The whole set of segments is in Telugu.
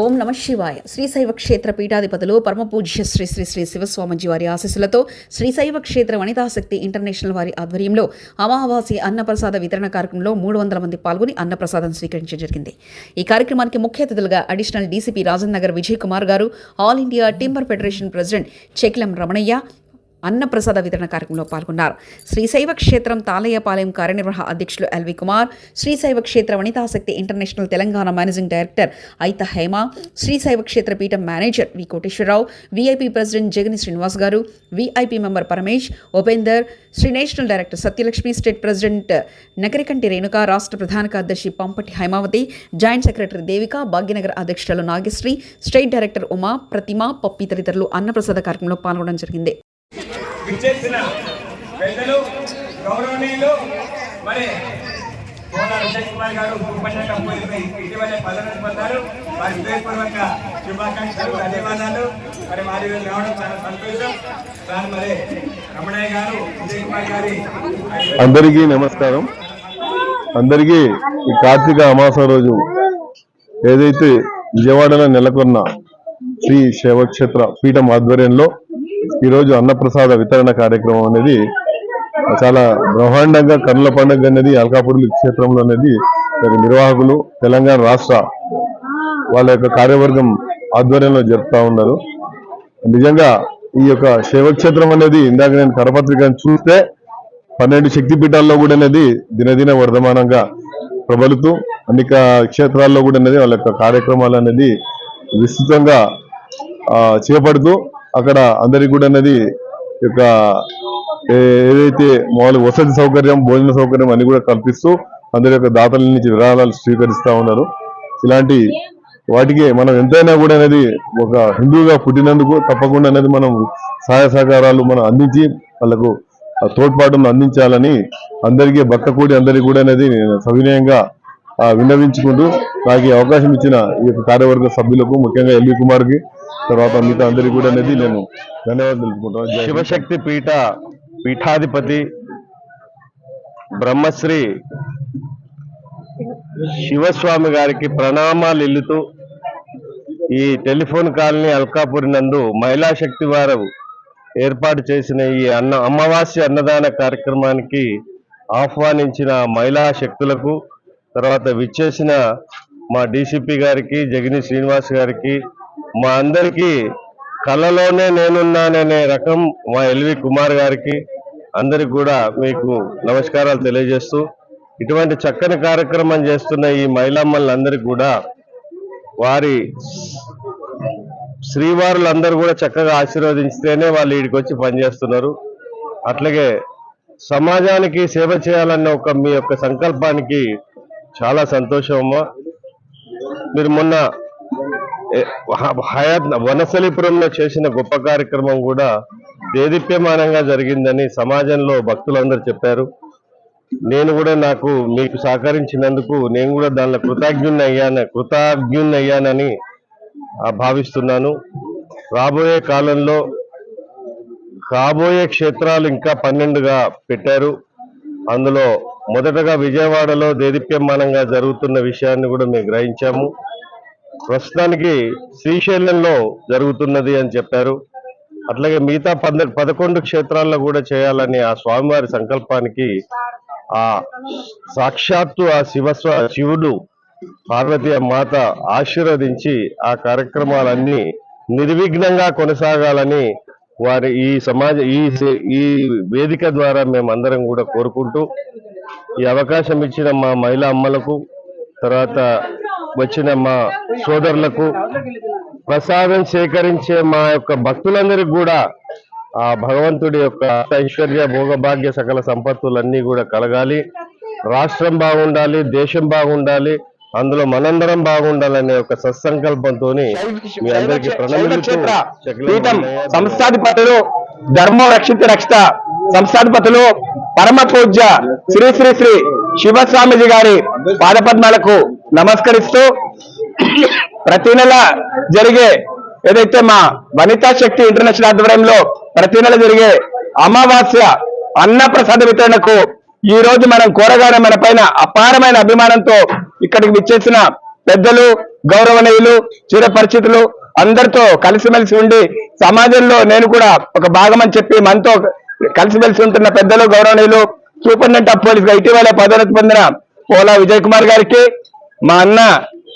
ఓం నమ శివాయ. శ్రీశైవ క్షేత్ర పీఠాధిపతులు పరమపూజ్య శ్రీ శ్రీ శ్రీ శివస్వామిజీ వారి ఆశీస్సులతో శ్రీశైవ క్షేత్ర వనితాశక్తి ఇంటర్నేషనల్ వారి ఆధ్వర్యంలో అమావాస్య అన్నప్రసాద వితరణ కార్యక్రమంలో మూడు వందల మంది పాల్గొని అన్నప్రసాదం స్వీకరించడం జరిగింది. ఈ కార్యక్రమానికి ముఖ్య అతిథులుగా additional DCP Rajan Nagar Vijay Kumar garu all India timber federation president Chekilam Ramanaiah అన్నప్రసాద వితరణ కార్యక్రమంలో పాల్గొన్నారు. శ్రీశైవ క్షేత్రం తాలయ్యపాలెం కార్యనిర్వాహ అధ్యక్షులు L V Kumar Srishaiva Kshetra Vanitashakti international Telangana managing director Aitha Hema Srishaiva Kshetra Peetham manager V Koteswararao VIP president Jagani Srinivas garu VIP member Paramesh Upender Shri national director Satyalakshmi state president Nakarikanti Renuka రాష్ట్ర ప్రధాన కార్యదర్శి పంపటి హైమావతి జాయింట్ సెక్రటరీ దేవిక భాగ్యనగర్ అధ్యక్షులు నాగశ్రీ స్టేట్ డైరెక్టర్ ఉమా ప్రతిమ పప్పి తదితరులు అన్నప్రసాద కార్యక్రమంలో పాల్గొనడం జరిగింది. విచ్చేసిన పెద్దలు గౌరవనీయులు మరి కోన విజయ్ కుమార్ గారు ఉపన్యాసం ఇటీవలే పదవి పొందారు. వారి హృదయపూర్వక శుభాకాంక్షలు ధన్యవాదాలు. మరి వారి వీళ్ళు రావడం చాలా సంతోషం. దాని మరి రమణయ్య గారు విజయ్ కుమార్ గారి అందరికీ నమస్కారం. అందరికీ ఈ కార్తీక అమాస రోజు ఏదైతే విజయవాడలో నెలకొన్న శ్రీ శివక్షేత్ర పీఠం ఆధ్వర్యంలో ఈరోజు అన్నప్రసాద వితరణ కార్యక్రమం అనేది చాలా బ్రహ్మాండంగా కన్నుల పండుగ అనేది అల్కాపూర్లు క్షేత్రంలో అనేది నిర్వాహకులు తెలంగాణ రాష్ట్ర వాళ్ళ యొక్క కార్యవర్గం ఆధ్వర్యంలో జరుపుతా ఉన్నారు. నిజంగా ఈ యొక్క శైవక్షేత్రం అనేది ఇందాక నేను కరపత్రికను చూస్తే పన్నెండు శక్తిపీఠాల్లో కూడా అనేది దినదిన వర్ధమానంగా ప్రబలుతూ అనేక క్షేత్రాల్లో కూడా అనేది వాళ్ళ యొక్క కార్యక్రమాలు అనేది విస్తృతంగా చేపడుతూ అక్కడ అందరికి కూడా అనేది యొక్క ఏదైతే మామూలు వసతి సౌకర్యం భోజన సౌకర్యం అన్ని కూడా కల్పిస్తూ అందరి యొక్క దాతల నుంచి విరాళాలు స్వీకరిస్తూ ఉన్నారు. ఇలాంటి వాటికి మనం ఎంతైనా కూడా అనేది ఒక హిందువుగా పుట్టినందుకు తప్పకుండా అనేది మనం సహాయ సహకారాలు మనం అందించి వాళ్ళకు ఆ తోడ్పాటును అందించాలని అందరికీ భక్త కూడి అందరికీ కూడా అనేది నేను సవినయంగా విన్నవించుకుంటూ నాకు ఈ అవకాశం ఇచ్చిన ఈ యొక్క కార్యవర్గ సభ్యులకు ముఖ్యంగా ఎల్వి కుమార్కి తర్వాత మిగతా అందరికీ కూడా అనేది నేను ధన్యవాదాలు తెలుపుకుంటాను శివశక్తి పీఠ పీఠాధిపతి బ్రహ్మశ్రీ శివస్వామి గారికి ప్రణామాలు ఇల్లుతూ ఈ టెలిఫోన్ కాలనీ అల్కాపూర్ నందు మహిళా శక్తి వారు ఏర్పాటు చేసిన ఈ అన్న అమావాస్య అన్నదాన కార్యక్రమానికి ఆహ్వానించిన మహిళా శక్తులకు తర్వాత విచ్చేసిన మా డీసీపీ గారికి జగని శ్రీనివాస్ గారికి మా అందరికీ కళలోనే నేనున్నాననే రకం మా ఎల్వి కుమార్ గారికి అందరికి కూడా మీకు నమస్కారాలు తెలియజేస్తూ ఇటువంటి చక్కని కార్యక్రమం చేస్తున్న ఈ మహిళమ్మలందరికీ కూడా వారి శ్రీవారులందరూ కూడా చక్కగా ఆశీర్వదించితేనే వాళ్ళు వీడికి వచ్చి పనిచేస్తున్నారు. అట్లాగే సమాజానికి సేవ చేయాలన్న ఒక మీ యొక్క సంకల్పానికి చాలా సంతోషం అమ్మా. మీరు మొన్న హయాత్ వనసలిపురంలో చేసిన గొప్ప కార్యక్రమం కూడా దేదీప్యమానంగా జరిగిందని సమాజంలో భక్తులందరూ చెప్పారు. నేను కూడా నాకు మీకు సహకరించినందుకు నేను కూడా దానిలో కృతజ్ఞుని అయ్యాను కృతజ్ఞుని అయ్యానని భావిస్తున్నాను. రాబోయే కాలంలో కాబోయే క్షేత్రాలు ఇంకా పన్నెండుగా పెట్టారు. అందులో మొదటగా విజయవాడలో దేదీప్యమానంగా జరుగుతున్న విషయాన్ని కూడా మేము గ్రహించాము. ప్రస్తుతానికి శ్రీశైలంలో జరుగుతున్నది అని చెప్పారు. అట్లాగే మిగతా పంద పదకొండు క్షేత్రాల్లో కూడా చేయాలని ఆ స్వామివారి సంకల్పానికి ఆ సాక్షాత్తు ఆ శివస్వ శివుడు పార్వతీ మాత ఆశీర్వదించి ఆ కార్యక్రమాలన్నీ నిర్విఘ్నంగా కొనసాగాలని వారి ఈ సమాజ ఈ ఈ వేదిక ద్వారా మేమందరం కూడా కోరుకుంటూ ఈ అవకాశం ఇచ్చిన మా మహిళా అమ్మలకు తర్వాత వచ్చిన మా సోదరులకు ప్రసాదం సేకరించే మా యొక్క భక్తులందరికీ కూడా ఆ భగవంతుడి యొక్క ఐశ్వర్య భోగభాగ్య సకల సంపత్తులన్నీ కూడా కలగాలి. రాష్ట్రం బాగుండాలి దేశం బాగుండాలి అందులో మనందరం బాగుండాలనే ఒక సత్సంకల్పంతో మీ అందరికీ సంస్థాధిపతులు ధర్మం రక్షిత రక్షిత సంస్థాధిపతులు పరమ పూజ్య శ్రీ శ్రీ శ్రీ శివస్వామిజీ గారి పాదపద్మాలకు నమస్కరిస్తూ ప్రతి నెల జరిగే ఏదైతే మా వనితా శక్తి ఇంటర్నేషనల్ ఆధ్వర్యంలో ప్రతి నెల జరిగే అమావాస్య అన్న ప్రసాద వితరణకు ఈ రోజు మనం కోరగానే మన పైన అపారమైన అభిమానంతో ఇక్కడికి విచ్చేసిన పెద్దలు గౌరవనీయులు చిరపరిచితులు అందరితో కలిసిమెలిసి ఉండి సమాజంలో నేను కూడా ఒక భాగం అని చెప్పి మనతో కలిసిమెలిసి ఉంటున్న పెద్దలు గౌరవనీయులు సూపరింటెండెంట్ ఆఫ్ పోలీస్గా ఇటీవల పదోన్నతి పొందిన పోలా విజయ్ కుమార్ గారికి మా అన్న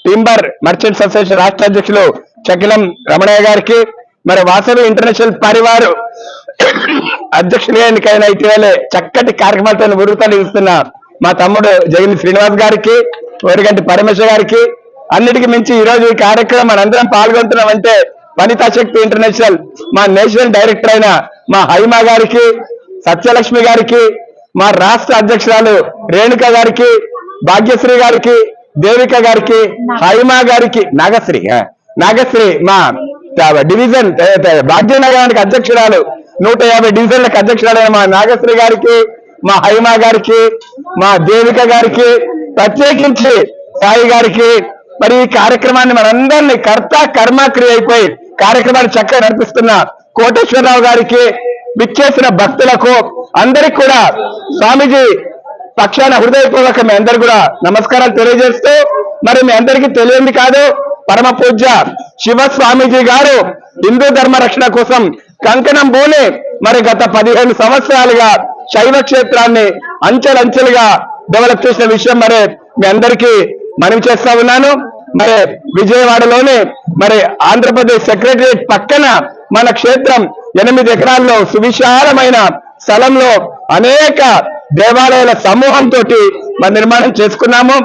టింబర్ మర్చెంట్స్ అసోసియేషన్ రాష్ట్ర అధ్యక్షులు చకిలం రమణయ్య గారికి మరి వాసవి ఇంటర్నేషనల్ పరివారు అధ్యక్షులుగా ఎన్నికైన ఇటీవలే చక్కటి కార్యక్రమాలతో ఉరుగుతాలు ఇస్తున్న మా తమ్ముడు జగన్ శ్రీనివాస్ గారికి ఓరిగంటి పరమేశ్వర్ గారికి అన్నిటికీ మించి ఈ రోజు ఈ కార్యక్రమం మనందరం పాల్గొంటున్నామంటే వనితా శక్తి ఇంటర్నేషనల్ మా నేషనల్ డైరెక్టర్ అయిన మా హైమా గారికి సత్యలక్ష్మి గారికి మా రాష్ట్ర అధ్యక్షురాలు రేణుక గారికి భాగ్యశ్రీ గారికి దేవిక గారికి హైమా గారికి నాగశ్రీ నాగశ్రీ మా డివిజన్ భాగ్యనగరానికి అధ్యక్షురాలు నూట యాభై డివిజన్లకు అధ్యక్షురాలైన మా నాగశ్రీ గారికి మా హైమా గారికి మా దేవిక గారికి ప్రత్యేకించి సాయి గారికి మరి ఈ కార్యక్రమాన్ని మనందరినీ కర్త కర్మ క్రియ అయిపోయి కార్యక్రమాన్ని చక్కగా నడిపిస్తున్న కోటేశ్వరరావు గారికి విచ్చేసిన భక్తులకు అందరికి కూడా స్వామీజీ పక్షాన హృదయపూర్వక మీ అందరు కూడా నమస్కారాలు తెలియజేస్తూ మరి మీ అందరికీ తెలియంది కాదు పరమ పూజ్య శివ స్వామీజీ గారు హిందూ ధర్మ రక్షణ కోసం కంకణం బూని మరి గత పదిహేను సంవత్సరాలుగా శైవ క్షేత్రాన్ని అంచెలంచెలుగా డెవలప్ చేసిన విషయం మరి మీ అందరికీ మనవి చేస్తా ఉన్నాను. మరి విజయవాడలోని మరి ఆంధ్రప్రదేశ్ సెక్రటరియట్ పక్కన మన క్షేత్రం ఎనిమిది ఎకరాల్లో సువిశాలమైన స్థలంలో అనేక దేవాలయాల సమూహంతో మన నిర్మాణం చేసుకున్నాము.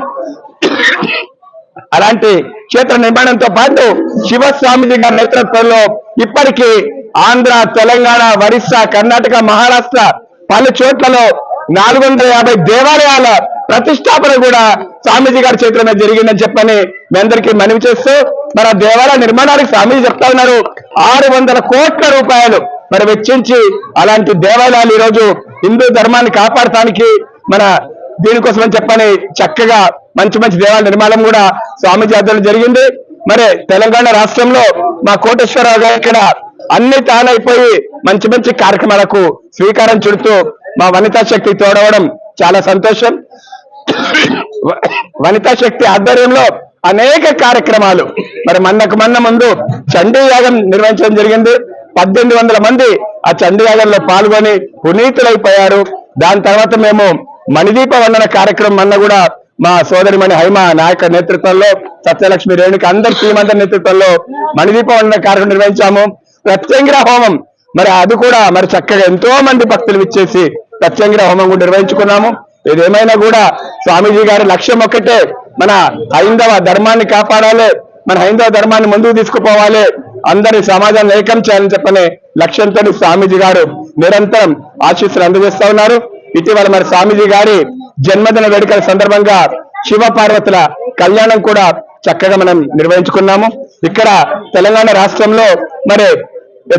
అలాంటి క్షేత్ర నిర్మాణంతో పాటు శివస్వామిజీ గారి నేతృత్వంలో ఇప్పటికీ ఆంధ్ర తెలంగాణ ఒరిస్సా కర్ణాటక మహారాష్ట్ర పలు చోట్లలో నాలుగు వందల యాభై దేవాలయాల ప్రతిష్టాపన కూడా స్వామీజీ గారి చేతుల మీద జరిగిందని చెప్పని మీ అందరికీ మనవి చేస్తూ మరి ఆ దేవాలయ నిర్మాణానికి స్వామి చెప్తా ఉన్నారు. ఆరు వందల కోట్ల రూపాయలు మరి వెచ్చించి అలాంటి దేవాలయాలు ఈరోజు హిందూ ధర్మాన్ని కాపాడటానికి మన దీనికోసం అని చెప్పని చక్కగా మంచి మంచి దేవాలయ నిర్మాణం కూడా స్వామి ఆధ్వర్యంలో జరిగింది. మరి తెలంగాణ రాష్ట్రంలో మా కోటేశ్వరరావు గారు ఇక్కడ అన్ని తానైపోయి మంచి మంచి కార్యక్రమాలకు స్వీకారం చుడుతూ మా వనితా శక్తి తోడవడం చాలా సంతోషం. వనితా శక్తి ఆధ్వర్యంలో అనేక కార్యక్రమాలు. మరి మన్నకు మన్న ముందు చండీ యాగం నిర్వహించడం జరిగింది. పద్దెనిమిది వందల మంది ఆ చండీ యాగంలో పాల్గొని పునీతులైపోయారు. దాని తర్వాత మేము మణిదీప వందన కార్యక్రమం అన్న కూడా మా సోదరిమణి హైమ నాయక నేతృత్వంలో సత్యలక్ష్మి రేణుకి అందరి టీం అందరి నేతృత్వంలో మణిదీప వందన కార్యక్రమం నిర్వహించాము. ప్రత్యంగ్ర హోమం. మరి అది కూడా మరి చక్కగా ఎంతో మంది భక్తులు ఇచ్చేసి ప్రత్యంగ్ర హోమం కూడా నిర్వహించుకున్నాము. ఏదేమైనా కూడా స్వామీజీ గారి లక్ష్యం ఒక్కటే మన హైందవ ధర్మాన్ని కాపాడాలి మన హైందవ ధర్మాన్ని ముందుకు తీసుకుపోవాలి. అందరి సమాజాన్ని ఏకం చేయాలని చెప్పనే లక్ష్యంతో స్వామీజీ గారు నిరంతరం ఆశీస్సులు అందజేస్తా ఉన్నారు. ఇటీవల మరి స్వామీజీ గారి జన్మదిన వేడుకల సందర్భంగా శివ పార్వతుల కళ్యాణం కూడా చక్కగా మనం నిర్వహించుకున్నాము. ఇక్కడ తెలంగాణ రాష్ట్రంలో మరి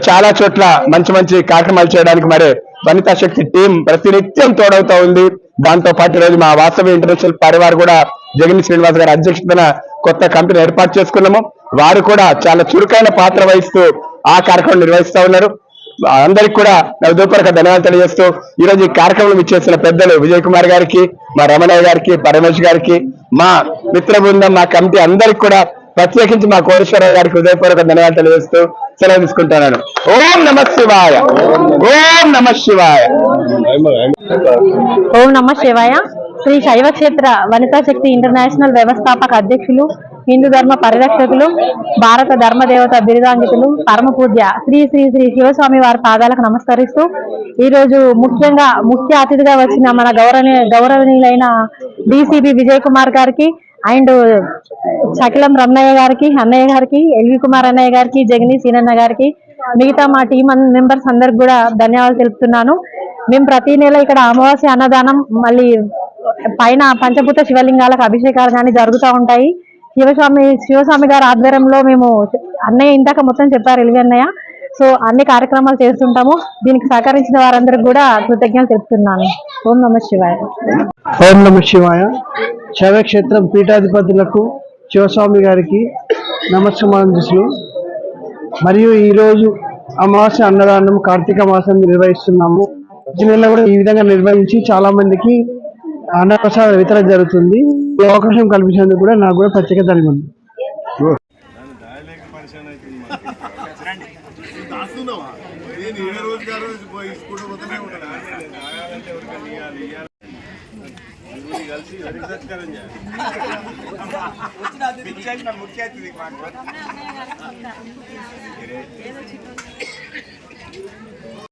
చాలా చోట్ల మంచి మంచి కార్యక్రమాలు చేయడానికి మరి వనితా శక్తి టీం ప్రతినిత్యం తోడవుతా ఉంది. దాంతో పాటు ఈరోజు మా వాస్తవ ఇంటర్నేషనల్ పరివార్ కూడా జగన్ శ్రీనివాస్ గారి అధ్యక్షతన కొత్త కంపెనీ ఏర్పాటు చేసుకున్నాము. వారు కూడా చాలా చురుకైన పాత్ర వహిస్తూ ఆ కార్యక్రమం నిర్వహిస్తా ఉన్నారు. అందరికి కూడా నా హృదయపూర్వక ధన్యవాదాలు తెలియజేస్తూ ఈ రోజు ఈ కార్యక్రమం ఇచ్చేసిన పెద్దలు విజయ్ కుమార్ గారికి మా రమణయ్య గారికి పరమేష్ గారికి మా మిత్ర బృందం మా కమిటీ అందరికి కూడా ప్రత్యేకించి మా కోటేశ్వరరావు గారికి హృదయపూర్వక ధన్యవాదాలు తెలియజేస్తూ సెలవు తీసుకుంటున్నాను ఓం నమ శివాయ. ఓం నమ శివాయ. ఓం నమ శివాయ. శ్రీ శైవక్షేత్ర వనితా శక్తి ఇంటర్నేషనల్ వ్యవస్థాపక అధ్యక్షులు హిందూ ధర్మ పరిరక్షకులు భారత ధర్మదేవత బిరుదాంగితులు పరమ పూజ్య శ్రీ శ్రీ శ్రీ శివస్వామి వారి పాదాలకు నమస్కరిస్తూ ఈరోజు ముఖ్యంగా ముఖ్య అతిథిగా వచ్చిన మన గౌరవనీయ గౌరవనీయులైన డిసిపి విజయ్ కుమార్ గారికి అండ్ సకిలం రమణయ్య గారికి అన్నయ్య గారికి ఎల్వి కుమార్ అన్నయ్య గారికి జగని సీనన్న గారికి మిగతా మా టీం మెంబర్స్ అందరికి కూడా ధన్యవాదాలు తెలుపుతున్నాను. మేము ప్రతి నెల ఇక్కడ అమావాస్య అన్నదానం మళ్ళీ పైన పంచభూత శివలింగాలకు అభిషేకాలు కానీ జరుగుతూ ఉంటాయి. శివస్వామి శివస్వామి గారి ఆధ్వర్యంలో మేము అన్నయ్య ఇందాక మొత్తం చెప్పారు ఎలివి అన్నయ్య. సో అన్ని కార్యక్రమాలు చేస్తుంటాము. దీనికి సహకరించిన వారందరికి కూడా కృతజ్ఞతలు తెలుపుతున్నాను. ఓం నమ శివాయ. ఓం నమ శివాయ. శైవక్షేత్రం పీఠాధిపతులకు శివస్వామి గారికి నమస్కారం మరియు ఈరోజు అమావాస్య అన్నదానం కార్తీక మాసం నిర్వహిస్తున్నాము. ప్రతి నెల కూడా ఈ విధంగా నిర్వహించి చాలా మందికి అన్నప్రసాద వితరణ జరుగుతుంది. ఈ అవకాశం కల్పించినందుకు కూడా నాకు కూడా ప్రత్యేక ధన్యవాదాలు. ఉంది కలిసి ముఖ్య